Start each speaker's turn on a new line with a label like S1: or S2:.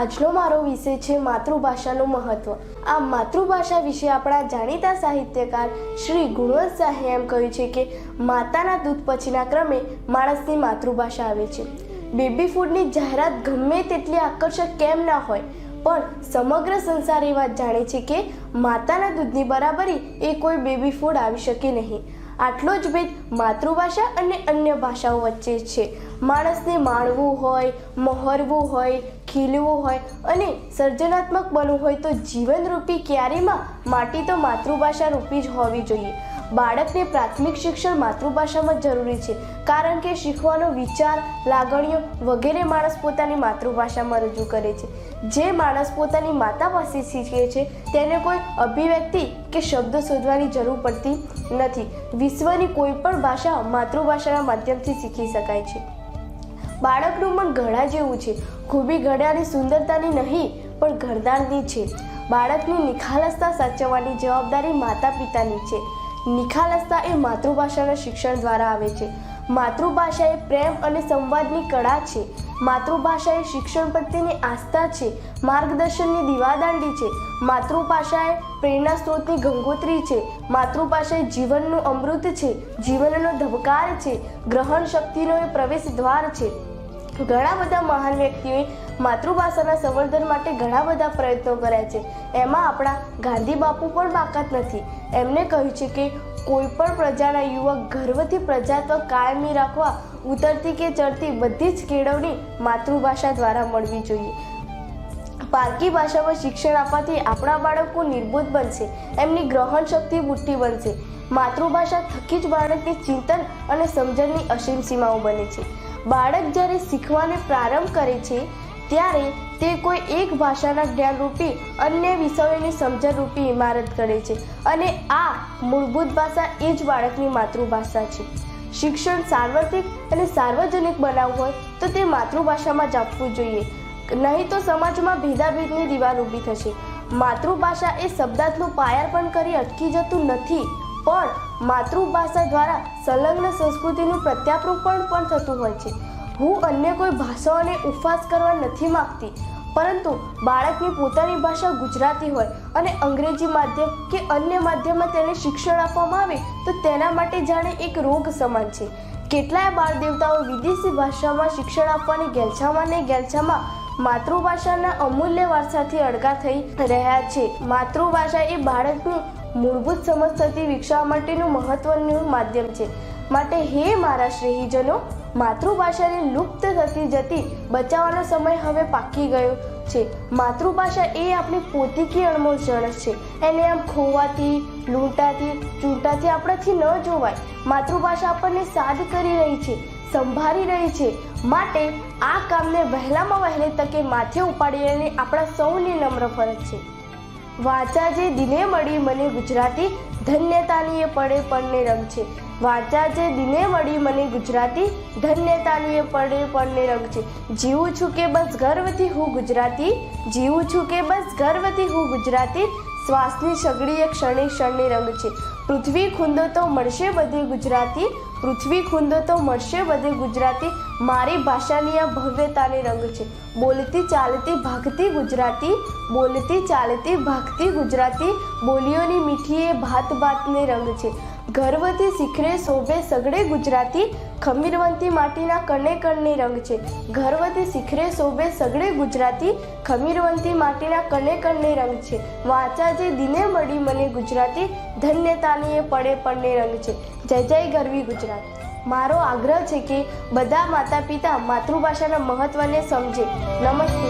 S1: આજનો મારો વિષય છે માતૃભાષાનું મહત્વ. આ માતૃભાષા વિશે આપણા જાણીતા સાહિત્યકાર શ્રી ગુણવંત શાહે એમ કહ્યું છે કે, માતાના દૂધ પછીના ક્રમે માણસની માતૃભાષા આવે છે. બેબી ફૂડની જાહેરાત ગમે તેટલી આકર્ષક કેમ ના હોય, પણ સમગ્ર સંસાર એ વાત જાણે છે કે, માતાના દૂધની બરાબરી એ કોઈ બેબી ફૂડ આવી શકે નહીં. આટલો જ ભેદ માતૃભાષા અને અન્ય ભાષાઓ વચ્ચે છે. માણસને માણવું હોય, મહોરવું હોય ખીલવું હોય અને સર્જનાત્મક બનવું હોય તો જીવનરૂપી ક્યારેમાં? માટી તો માતૃભાષા રૂપી જ હોવી જોઈએ. બાળકને પ્રાથમિક શિક્ષણ માતૃભાષામાં જરૂરી છે, કારણ કે શીખવાનો વિચાર, લાગણીઓ વગેરે માણસ પોતાની માતૃભાષામાં રજૂ કરે છે. જે માણસ પોતાની માતા પાસે શીખે છે, તેને કોઈ અભિવ્યક્તિ કે શબ્દ શોધવાની જરૂર પડતી નથી. વિશ્વની કોઈ પણ ભાષા માતૃભાષાના માધ્યમથી શીખી શકાય છે. બાળકનું મન ઘડા જેવું છે. ખૂબી ઘડાની સુંદરતાની નહીં, પણ ઘરદારની છે. બાળકની નિખાલસતા સાચવવાની જવાબદારી માતા પિતાની છે. નિખાલસતા એ માતૃભાષાના શિક્ષણ દ્વારા આવે છે. માતૃભાષા એ પ્રેમ અને સંવાદની કળા છે. માતૃભાષા એ શિક્ષણ પ્રત્યેની આસ્થા છે. માર્ગદર્શનની દીવાદાંડી છે. માતૃભાષા એ પ્રેરણા સ્ત્રોતની ગંગોત્રી છે. માતૃભાષા એ જીવનનું અમૃત છે. જીવનનો ધબકાર છે. ગ્રહણ શક્તિનો એ પ્રવેશ દ્વાર છે. ઘણા બધા મહાન વ્યક્તિઓએ માતૃભાષાના સંવર્ધન માટે ઘણા બધા પ્રયત્નો કર્યા છે. એમાં આપણા ગાંધી બાપુ પણ બાકાત નથી. એમને કહ્યું છે કે કોઈ પણ પ્રજાના યુવક ગર્વથી પ્રજાત્વ કાયમી રાખવા, ઉતરતી કે ચડતી બધી જ કેળવણી માતૃભાષા દ્વારા મળવી જોઈએ. પારકી ભાષામાં શિક્ષણ આપવાથી આપણા બાળકો નિર્બોધ બનશે. એમની ગ્રહણ શક્તિ બુટ્ટી બનશે. માતૃભાષા થકી જ બાળકની ચિંતન અને સમજણની અસીમ સીમાઓ બને છે. બાળક જ્યારે શીખવાને પ્રારંભ કરે છે, ત્યારે તે કોઈ એક ભાષાના જ્ઞાનરૂપી, અન્ય વિષયોની સમજણરૂપી ઇમારત કરે છે. અને આ મૂળભૂત ભાષા એ જ બાળકની માતૃભાષા છે. શિક્ષણ સાર્વત્રિક અને સાર્વજનિક બનાવવું હોય, તો તે માતૃભાષામાં જ આપવું જોઈએ. નહીં તો સમાજમાં ભેદાભેદની દિવાલ ઊભી થશે. માતૃભાષા એ શબ્દાર્થનું પાયાર્પણ કરી અટકી જતું નથી. પણ માતૃભાષા દ્વારા સંલગ્ન સંસ્કૃતિનું પ્રત્યારોપણ પણ થતું હોય છે. હું અન્ય કોઈ ભાષાઓને ઉપવાસ કરવા નથી માગતી, પરંતુ બાળકની પોતાની ભાષા ગુજરાતી હોય અને અંગ્રેજી માધ્યમ કે અન્ય માધ્યમમાં તેને શિક્ષણ આપવામાં આવે, તો તેના માટે જાણે એક રોગ સમાન છે. કેટલાય બાળ દેવતાઓ વિદેશી ભાષામાં શિક્ષણ આપવાની ગેલછામાં ને ગેલછામાં માતૃભાષાના અમૂલ્ય વારસાથી અડગા થઈ રહ્યા છે. માતૃભાષા એ બાળકની મૂળભૂત સમજ થતી વિકસાવવા માટેનું મહત્વનું માધ્યમ છે. માટે હે મારા શ્રેહીજનો, માતૃભાષાને લુપ્ત થતી જતી બચાવવાનો સમય હવે પાકી ગયો છે. માતૃભાષા એ આપણી પોતીકી અણમોલ જણસ છે. એને આમ ખોવાથી, લૂંટાથી, ચૂંટાથી આપણાથી ન જોવાય. માતૃભાષા આપણને સાદ કરી રહી છે, સંભાળી રહી છે. માટે આ કામને વહેલામાં વહેલી તકે માથે ઉપાડીને આપણા સૌની નમ્ર ફરજ છે. વાચા જે દિને મળી મને ગુજરાતી ધન્યતાની એ પડે પડને રંગ છે. વાચા જે દિને મળી મને ગુજરાતી ધન્યતાની એ પડે પડને રંગ છે. જીવું છું કે બસ ગર્વથી હું ગુજરાતી, જીવું છું કે બસ ગર્વથી હું ગુજરાતી, શ્વાસની સગડી એ ક્ષણે ક્ષણની રંગ છે. પૃથ્વી ખૂંદો તો મળશે બધે ગુજરાતી, પૃથ્વી ખૂંદો તો મળશે બધે ગુજરાતી. મારી ભાષાની આ ભવ્યતાને રંગ છે. બોલતી ચાલતી ભાગતી ગુજરાતી, બોલતી ચાલતી ભાગતી ગુજરાતી. બોલીઓની મીઠી એ ભાત ભાતને રંગ છે. ગર્વથી શિખરે શોભે સગડે ગુજરાતી, ખમીરવંતી માટીના કણે કણની રંગ છે. ગર્વથી શિખરે શોભે સગડે ગુજરાતી, ખમીરવંતી માટીના કણે કણની રંગ છે. વાંચા જે દિને મળી મને ગુજરાતી, ધન્યતાની એ પડે પડને રંગ છે. જય જય ગરવી ગુજરાત. મારો આગ્રહ છે કે બધા માતા પિતા માતૃભાષાના મહત્વને સમજે. નમસ્તે.